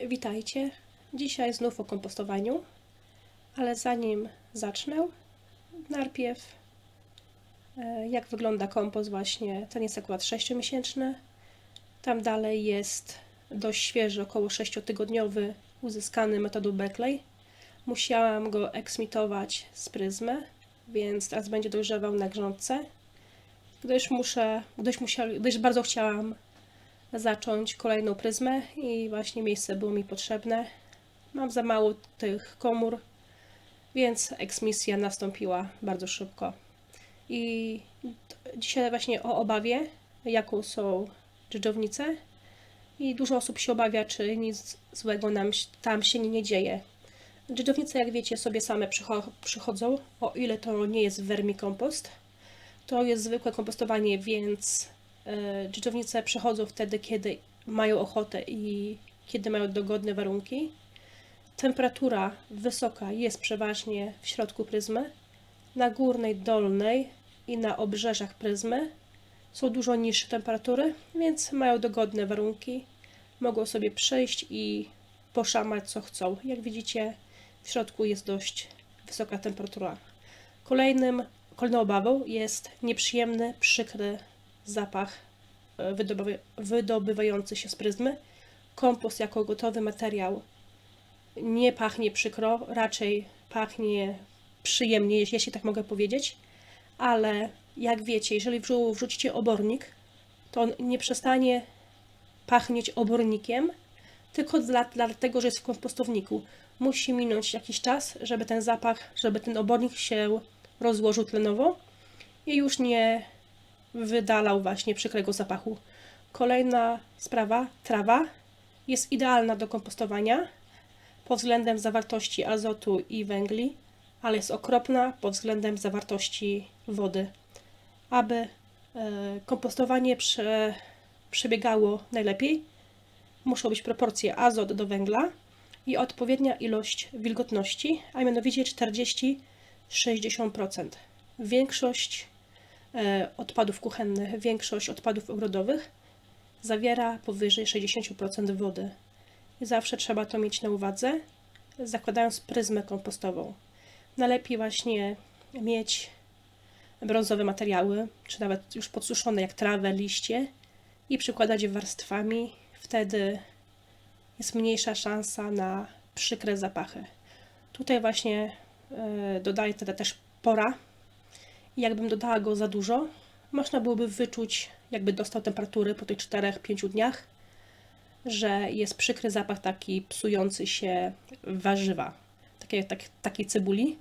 Witajcie. Dzisiaj znów o kompostowaniu, ale zanim zacznę, najpierw e, jak wygląda kompost właśnie, ten jest akurat 6-miesięczny, tam dalej jest dość świeży, około 6-tygodniowy, uzyskany metodą Beckley. Musiałam go eksmitować z pryzmy, więc teraz będzie dojrzewał na grządce, gdyż muszę, gdyż, musiał, gdyż bardzo chciałam zacząć kolejną pryzmę i właśnie miejsce było mi potrzebne. Mam za mało tych komór, więc eksmisja nastąpiła bardzo szybko. I dzisiaj właśnie o obawie, jaką są dżdżownice i dużo osób się obawia, czy nic złego nam tam się nie dzieje. Dżdżownice, jak wiecie, sobie same przychodzą, o ile to nie jest vermikompost. To jest zwykłe kompostowanie, więc dżdżownice przechodzą wtedy, kiedy mają ochotę i kiedy mają dogodne warunki. Temperatura wysoka jest przeważnie w środku pryzmy. Na górnej, dolnej i na obrzeżach pryzmy są dużo niższe temperatury, więc mają dogodne warunki. Mogą sobie przejść i poszamać co chcą. Jak widzicie, w środku jest dość wysoka temperatura. Kolejnym, kolejną obawą jest nieprzyjemny, przykry zapach e, wydobywający się z pryzmy. Kompost jako gotowy materiał nie pachnie przykro, raczej pachnie przyjemnie, jeśli tak mogę powiedzieć, ale jak wiecie, jeżeli wrzucicie obornik, to on nie przestanie pachnieć obornikiem, tylko dla, dlatego, że jest w kompostowniku. Musi minąć jakiś czas, żeby ten zapach, żeby ten obornik się rozłożył tlenowo i już nie wydalał właśnie przykrego zapachu. Kolejna sprawa, trawa jest idealna do kompostowania pod względem zawartości azotu i węgli, ale jest okropna pod względem zawartości wody. Aby e, kompostowanie prze, przebiegało najlepiej, muszą być proporcje azot do węgla i odpowiednia ilość wilgotności, a mianowicie 40-60%. Większość odpadów kuchennych, większość odpadów ogrodowych zawiera powyżej 60% wody. I zawsze trzeba to mieć na uwadze, zakładając pryzmę kompostową. Najlepiej właśnie mieć brązowe materiały, czy nawet już podsuszone jak trawę, liście i przykładać je warstwami. Wtedy jest mniejsza szansa na przykre zapachy. Tutaj właśnie e, dodaję wtedy też pora, jakbym dodała go za dużo, można byłoby wyczuć, jakby dostał temperatury po tych 4-5 dniach, że jest przykry zapach taki psujący się warzywa, takiej, tak, takiej cebuli.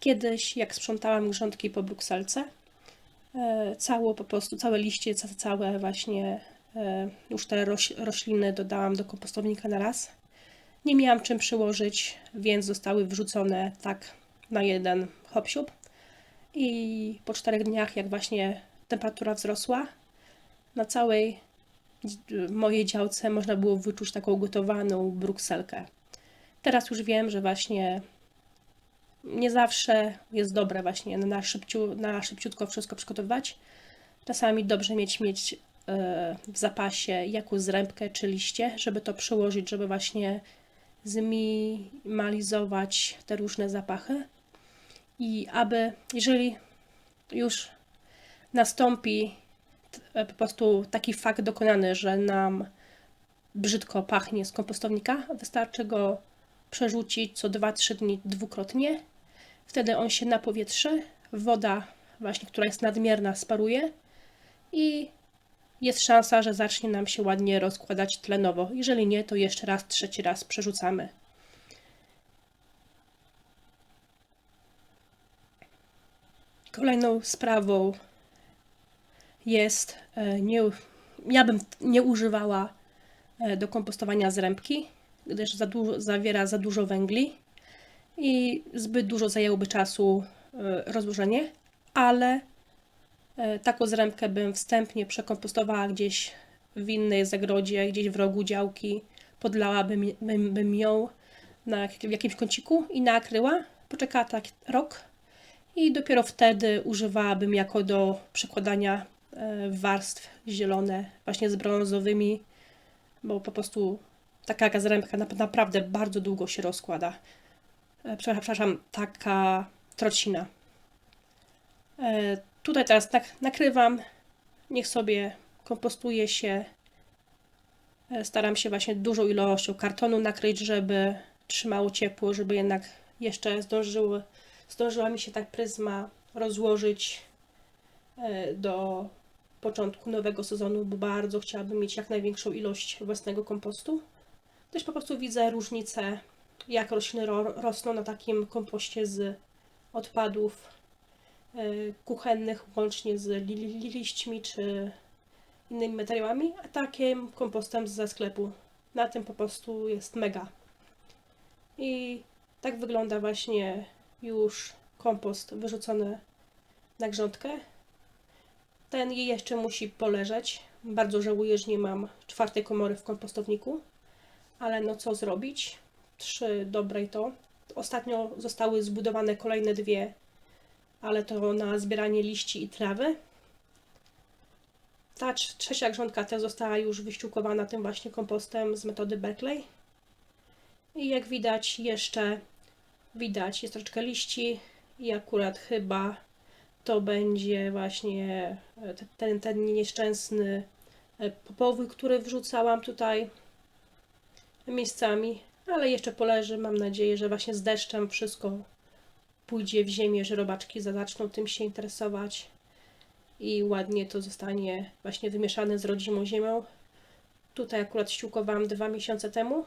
Kiedyś, jak sprzątałam grządki po brukselce, e, cało po prostu, całe liście, całe właśnie e, już te rośliny dodałam do kompostownika na raz. Nie miałam czym przyłożyć, więc zostały wrzucone tak na jeden hop -siup. I po czterech dniach, jak właśnie temperatura wzrosła, na całej mojej działce można było wyczuć taką gotowaną brukselkę. Teraz już wiem, że właśnie nie zawsze jest dobre właśnie na, szybciu, na szybciutko wszystko przygotowywać. Czasami dobrze mieć, mieć e, w zapasie jakąś zrębkę czy liście, żeby to przełożyć, żeby właśnie zminimalizować te różne zapachy i aby, jeżeli już nastąpi po prostu taki fakt dokonany, że nam brzydko pachnie z kompostownika, wystarczy go przerzucić co 2-3 dni dwukrotnie. Wtedy on się napowietrzy, woda właśnie, która jest nadmierna, sparuje i jest szansa, że zacznie nam się ładnie rozkładać tlenowo. Jeżeli nie, to jeszcze raz, trzeci raz przerzucamy. Kolejną sprawą jest, e, nie, ja bym nie używała e, do kompostowania zrębki, gdyż za dużo, zawiera za dużo węgli i zbyt dużo zajęłoby czasu e, rozłożenie, ale taką zrębkę bym wstępnie przekompostowała gdzieś w innej zagrodzie, gdzieś w rogu działki, podlałabym bym, bym ją na, w jakimś kąciku i nakryła, poczekała tak rok, i dopiero wtedy używałabym jako do przekładania e, warstw zielone właśnie z brązowymi, bo po prostu taka zrębka na- naprawdę bardzo długo się rozkłada. E, przepraszam, taka trocina. E, Tutaj teraz tak nakrywam, niech sobie kompostuje się. Staram się właśnie dużą ilością kartonu nakryć, żeby trzymało ciepło, żeby jednak jeszcze zdążyły, zdążyła mi się tak pryzma rozłożyć e, do początku nowego sezonu, bo bardzo chciałabym mieć jak największą ilość własnego kompostu. Też po prostu widzę różnicę, jak rośliny ro rosną na takim kompoście z odpadów e, kuchennych, łącznie z li li liśćmi czy innymi materiałami, a takim kompostem ze sklepu. Na tym po prostu jest mega. I tak wygląda właśnie już kompost wyrzucony na grządkę. Ten jeszcze musi poleżeć. Bardzo żałuję, że nie mam czwartej komory w kompostowniku, ale no co zrobić? Trzy dobre i to. Ostatnio zostały zbudowane kolejne dwie, ale to na zbieranie liści i trawy. Ta trz- trzecia grządka też została już wyściółkowana tym właśnie kompostem z metody Berkeley. I jak widać jeszcze widać jest troszeczkę liści i akurat chyba to będzie właśnie e, te- ten, ten nieszczęsny e, powój, który wrzucałam tutaj miejscami, ale jeszcze poleży. Mam nadzieję, że właśnie z deszczem wszystko pójdzie w ziemię, że robaczki za- zaczną tym się interesować i ładnie to zostanie właśnie wymieszane z rodzimą ziemią. Tutaj akurat ściółkowałam dwa miesiące temu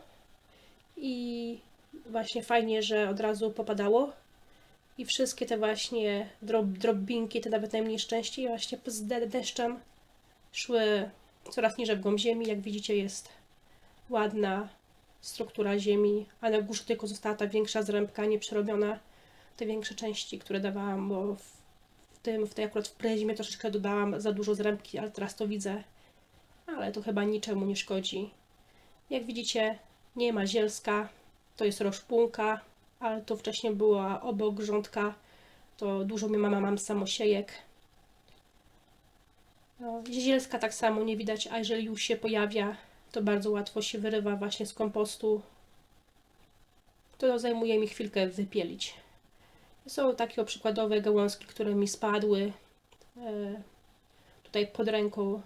i właśnie fajnie, że od razu popadało. I wszystkie te właśnie drob, drobinki, te nawet najmniej części, właśnie z de- deszczem szły coraz niżej w głąb ziemi. Jak widzicie, jest ładna struktura ziemi, a na górze tylko została ta większa zrębka, nieprzerobiona. Te większe części, które dawałam, bo w tym, w tej akurat w prezimie troszeczkę dodałam za dużo zrębki, ale teraz to widzę. Ale to chyba niczemu nie szkodzi. Jak widzicie, nie ma zielska, to jest roszpunka, ale to wcześniej była obok grządka, to dużo mi mama mam samosiejek. No, zielska tak samo nie widać, a jeżeli już się pojawia, to bardzo łatwo się wyrywa właśnie z kompostu. To zajmuje mi chwilkę wypielić. Są takie przykładowe gałązki, które mi spadły e, tutaj pod ręką,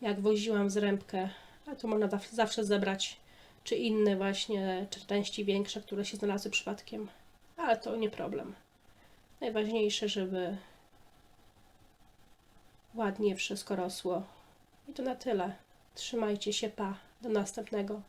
jak woziłam zrębkę, a to można zaw- zawsze zebrać, czy inne właśnie części większe, które się znalazły przypadkiem, ale to nie problem. Najważniejsze, żeby ładnie wszystko rosło. I to na tyle. Trzymajcie się, pa. Do następnego.